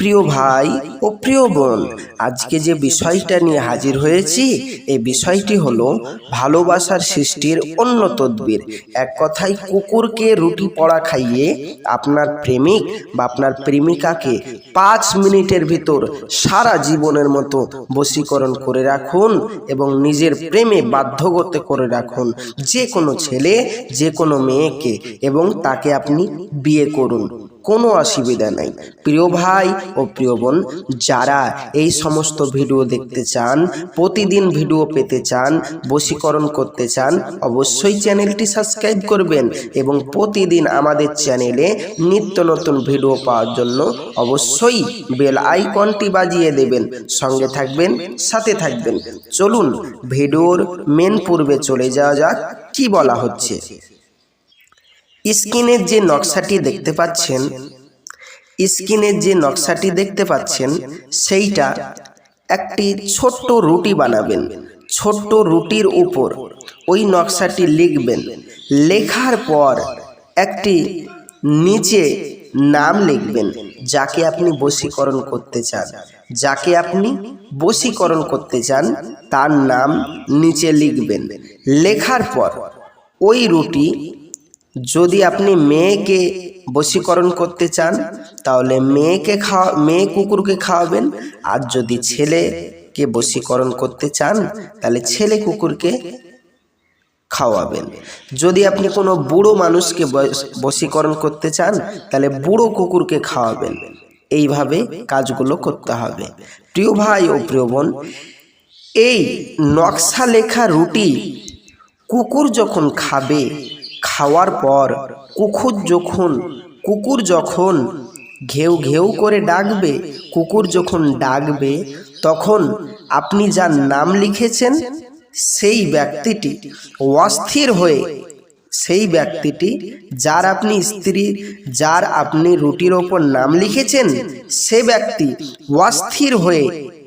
প্রিয় ভাই ও প্রিয় বোন, আজকে যে বিষয়টা নিয়ে হাজির হয়েছি, এই বিষয়টি হলো ভালোবাসার সৃষ্টির অন্য তদ্বির। এক কথায় কুকুরকে রুটি পড়া খাইয়ে আপনার প্রেমিক বা আপনার প্রেমিকাকে পাঁচ মিনিটের ভিতর সারা জীবনের মতো বশীকরণ করে রাখুন এবং নিজের প্রেমে বাধ্য করতে করে রাখুন। যে কোনো ছেলে, যে কোনো মেয়েকে এবং তাকে আপনি বিয়ে করুন। কোনো অসুবিধা নাই। প্রিয় ভাই ও প্রিয় বোন, যারা এই সমস্ত ভিডিও দেখতে চান, প্রতিদিন ভিডিও পেতে চান, বশীকরণ করতে চান, অবশ্যই চ্যানেলটি সাবস্ক্রাইব করবেন এবং প্রতিদিন আমাদের চ্যানেলে নিত্য নতুন ভিডিও পাওয়ার জন্য অবশ্যই বেল আইকনটি বাজিয়ে দেবেন। সঙ্গে থাকবেন, সাথে থাকবেন। চলুন, ভিডিওর মেন পূর্বে চলে যাওয়া যাক, কি বলা হচ্ছে। স্ক্রিনের যে নকশাটি দেখতে পাচ্ছেন স্ক্রিনের যে নকশাটি দেখতে পাচ্ছেন, সেইটা একটি ছোট্ট রুটি বানাবেন। ছোট্ট রুটির উপর ওই নকশাটি লিখবেন। লেখার পর একটি নিচে নাম লিখবেন, যাকে আপনি বশীকরণ করতে চান। যাকে আপনি বশীকরণ করতে চান, তার নাম নিচে লিখবেন। লেখার পর ওই রুটি যদি আপনি মেয়েকে বশীকরণ করতে চান, তাহলে মেয়েকে খাওয়া, মেয়ে কুকুরকে খাওয়াবেন। আর যদি ছেলেকে বশীকরণ করতে চান, তাহলে ছেলে কুকুরকে খাওয়াবেন। যদি আপনি কোনো বুড়ো মানুষকে বশ- বশীকরণ করতে চান, তাহলে বুড়ো কুকুরকে খাওয়াবেন। এইভাবে কাজগুলো করতে হবে। প্রিয় ভাই ও প্রিয় বোন, এই নকশা লেখা রুটি কুকুর যখন খাবে খাওয়ার পর কুকুর যখন কুকুর যখন ঘেউ ঘেউ করে ডাকবে, কুকুর যখন ডাকবে, তখন আপনি যার নাম লিখেছেন, সেই ব্যক্তিটি অস্থির হয়ে, সেই ব্যক্তিটি যার আপনি স্ত্রী, যার আপনি রুটির ওপর নাম লিখেছেন, সে ব্যক্তি অস্থির হয়ে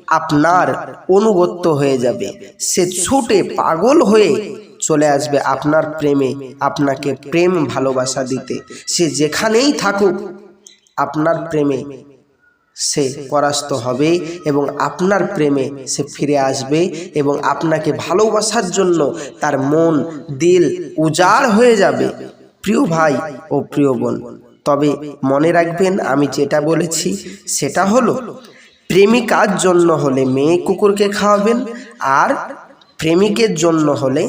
আপনার অনুগত্য হয়ে যাবে। সে ছুটে পাগল হয়ে চলে আসবে আপনার প্রেমে, আপনাকে প্রেম ভালোবাসা দিতে। সে যেখানেই থাকুক, আপনার প্রেমে সে পরাস্ত হবে এবং আপনার প্রেমে সে ফিরে আসবে এবং আপনাকে ভালোবাসার জন্য তার মন, দিল উজাড় হয়ে যাবে। প্রিয় ভাই ও প্রিয় বোন, তবে মনে রাখবেন আমি যেটা বলেছি, সেটা হলো, প্রেমিকার জন্য হলে মেয়ে কুকুরকে খাওয়াবেন আর প্রেমিকের জন্য হলে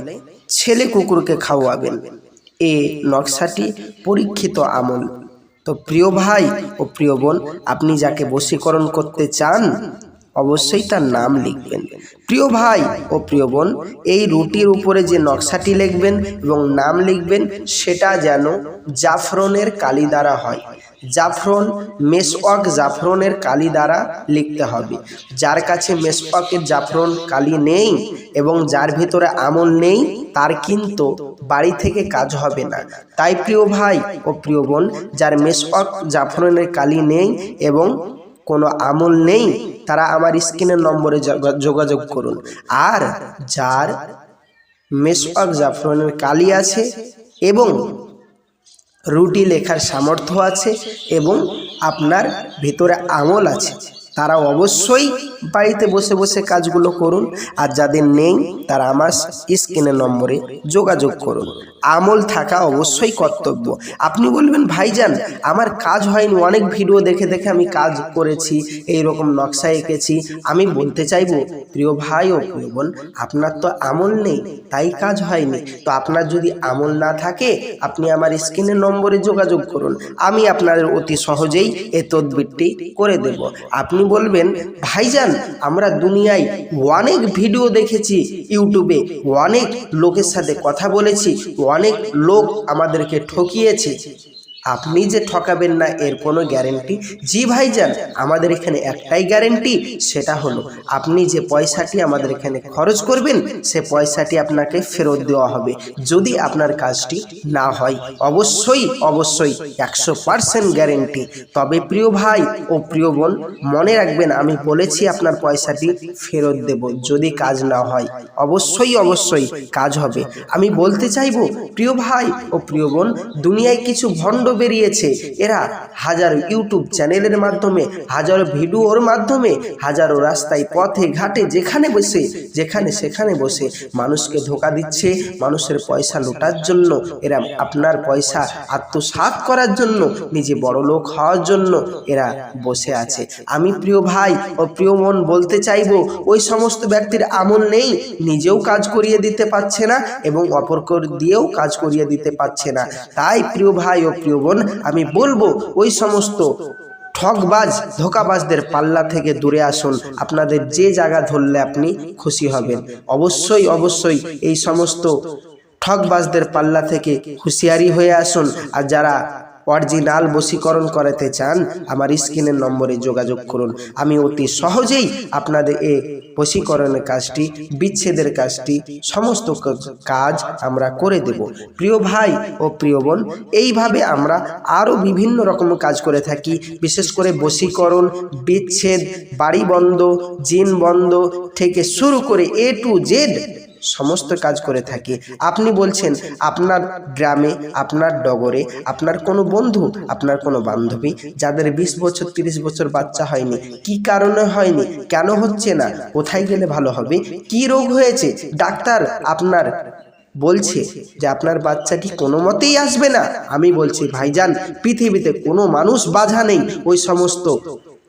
ছেলে কুকুরকে খাওয়াবেন। এ নকশাটি পরীক্ষিত আমল। তো প্রিয় ভাই ও প্রিয় বোন, আপনি যাকে বশীকরণ করতে চান, অবশ্যই তার নাম লিখবেন। প্রিয় ভাই ও প্রিয় বোন, এই রুটির উপরে যে নকশাটি লিখবেন এবং নাম লিখবেন, সেটা যেন জাফরনের কালি দ্বারা হয়। জাফরন মেসওয়াক জাফরনের কালি দ্বারা লিখতে হবে। যার কাছে মেসওয়াকের জাফরন কালি নেই এবং যার ভিতরে আমল নেই, তার কিন্তু বাড়ি থেকে কাজ হবে না। তাই প্রিয় ভাই ও প্রিয় বোন, যার মেসওয়াক জাফরনের কালি নেই এবং কোনো আমল নেই, তারা আমার স্ক্রিনের নম্বরে যোগাযোগ করুন। আর যার মেসওয়াক জাফরনের কালি আছে এবং রুটি লেখার সামর্থ্য আছে এবং আপনার ভিতরে আমল আছে। তারা অবশ্যই বাড়িতে বসে বসে কাজগুলো করুন। আর যাদের নেই তারা আমার স্ক্রিনের নম্বরে যোগাযোগ করুন। আমল থাকা অবশ্যই কর্তব্য। আপনি বলবেন ভাইজান আমার কাজ হয়নি অনেক ভিডিও দেখে দেখে আমি কাজ করেছি এই রকম নকশা এঁকেছি। আমি বলতে চাইব প্রিয় ভাই ও প্রিয় বোন আপনার তো আমল নেই তাই কাজ হয়নি। তো আপনার যদি আমল না থাকে আপনি আমার স্ক্রিনের নম্বরে যোগাযোগ করুন। আমি আপনাদের অতি সহজেই এ তদবিরটি করে দেব আপনি বলবেন, ভাইজান, আমরা দুনিয়ায় অনেক ভিডিও দেখেছি, ইউটিউবে অনেক লোকের সাথে কথা বলেছি, অনেক লোক আমাদেরকে ঠকিয়েছে। আপনি যে ঠকাবেন না, এর কোনো গ্যারেন্টি জি ভাইজান, আমাদের এখানে একটাই গ্যারেন্টি সেটা হলো আপনি যে পয়সাটি আমাদের এখানে খরচ করবেন, সে পয়সাটি আপনাকে ফেরত দেওয়া হবে। যদি আপনার কাজটি না হয়, অবশ্যই অবশ্যই একশো পার্সেন্ট গ্যারেন্টি তবে প্রিয় ভাই ও প্রিয় বোন, মনে রাখবেন, আমি বলেছি আপনার পয়সাটি ফেরত দেব, যদি কাজ না হয়। অবশ্যই অবশ্যই কাজ হবে। আমি বলতে চাইব, প্রিয় ভাই ও প্রিয় বোন, দুনিয়ায় কিছু ভণ্ড বেরিয়েছে। এরা হাজারো ইউটিউব চ্যানেলের মাধ্যমে, হাজারো ভিডিওর মাধ্যমে, হাজারো রাস্তায় পথে, ঘাটে, যেখানে বসে, যেখানে সেখানে বসে মানুষকে ধোকা দিচ্ছে, মানুষের পয়সা লোটার জন্য, এরা আপনার পয়সা আত্মসাৎ করার জন্য, নিজে বড় লোক হওয়ার জন্য এরা বসে আছে। আমি প্রিয় ভাই ও প্রিয় মন বলতে চাইব, ওই সমস্ত ব্যক্তির আমল নেই, নিজেও কাজ করিয়ে দিতে পারছে না এবং অপরকর দিয়েও কাজ করিয়ে দিতে পারছে না। তাই প্রিয় ভাই ও প্রিয় বোন আমি বলব, ওই সমস্ত ঠকবাজ ধোকাবাজদের পাল্লা থেকে দূরে আসুন। আপনাদের যে জায়গা ধরলে আপনি খুশি হবেন। অবশ্যই অবশ্যই এই সমস্ত ঠকবাজদের পাল্লা থেকে হুঁশিয়ারি হয়ে আসুন। আর যারা অরিজিনাল বশীকরণ করাতে চান, আমার স্ক্রিনের নম্বরে যোগাযোগ করুন। আমি অতি সহজেই আপনাদের এ বশীকরণের কাজটি, বিচ্ছেদের কাজটি, সমস্ত কাজ আমরা করে দেব। প্রিয় ভাই ও প্রিয় বোন, এইভাবে আমরা আরও বিভিন্ন রকম কাজ করে থাকি, বিশেষ করে বশীকরণ, বিচ্ছেদ বাড়ি বন্ধ জিন বন্ধ থেকে শুরু করে এ টু জেড সমস্ত কাজ করে থাকি। আপনি বলছেন, আপনার গ্রামে, আপনার ডগরে আপনার কোনো বন্ধু, আপনার কোনো বান্ধবী, যাদের বিশ বছর, তিরিশ বছর বাচ্চা হয়নি। কি কারণে হয়নি? কেন হচ্ছে না? কোথায় গেলে ভালো হবে? কি রোগ হয়েছে? ডাক্তার আপনার বলছে যে, আপনার বাচ্চা কি কোনো মতেই আসবে না? আমি বলছি, ভাইজান, পৃথিবীতে কোনো মানুষ বাধা নেই। ওই সমস্ত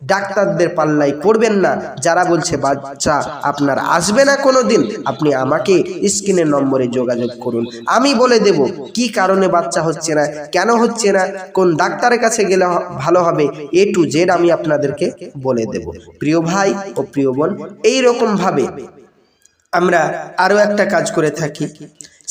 ডাক্তারদের পাল্লাই পড়বেন না। যারা বলছে, বাচ্চা, আপনার আসবে না কোনো দিন আপনি আমাকে স্ক্রিনের নম্বরে যোগাযোগ করুন। আমি বলে দেব, কি কারণে বাচ্চা হচ্ছে না? কেন হচ্ছে না? কোন ডাক্তারের কাছে গেলে ভালো হবে? এ টু জেড আমি আপনাদেরকে বলে দেব। প্রিয় ভাই ও প্রিয় বোন এইরকম ভাবে আমরা আরও একটা কাজ করে থাকি।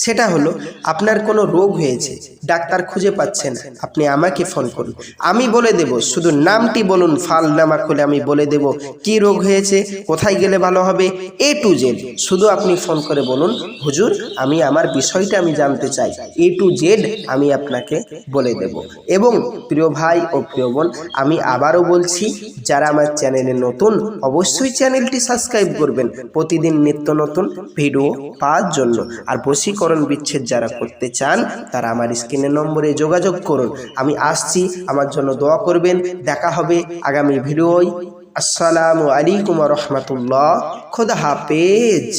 সেটা হলো আপনার কোনো রোগ হয়েছে ডাক্তার খুঁজে পাচ্ছেন আপনি আমাকে ফোন করুন। আমি বলে দেব শুধু নামটি বলুন ফাল নামা খুলে আমি বলে দেব কি রোগ হয়েছে কোথায় গেলে ভালো হবে এ টু জেড শুধু আপনি ফোন করে বলুন হুজুর আমি আমার বিষয়টা আমি জানতে চাই এ টু জেড আমি আপনাকে বলে দেব। এবং প্রিয় ভাই ও প্রিয় বোন আমি আবারও বলছি যারা আমার চ্যানেলে নতুন অবশ্যই চ্যানেলটি সাবস্ক্রাইব করবেন। প্রতিদিন নিত্য নতুন ভিডিও পাওয়ার জন্য। আর বশীকরণ বিচ্ছেদ যারা করতে চান, তারা আমার স্ক্রিনের নম্বরে যোগাযোগ করুন। আমি আসছি, আমার জন্য দোয়া করবেন। দেখা হবে আগামী ভিডিওয়। আসসালামু আলাইকুম রহমতুল্লাহ। খোদা হাফেজ।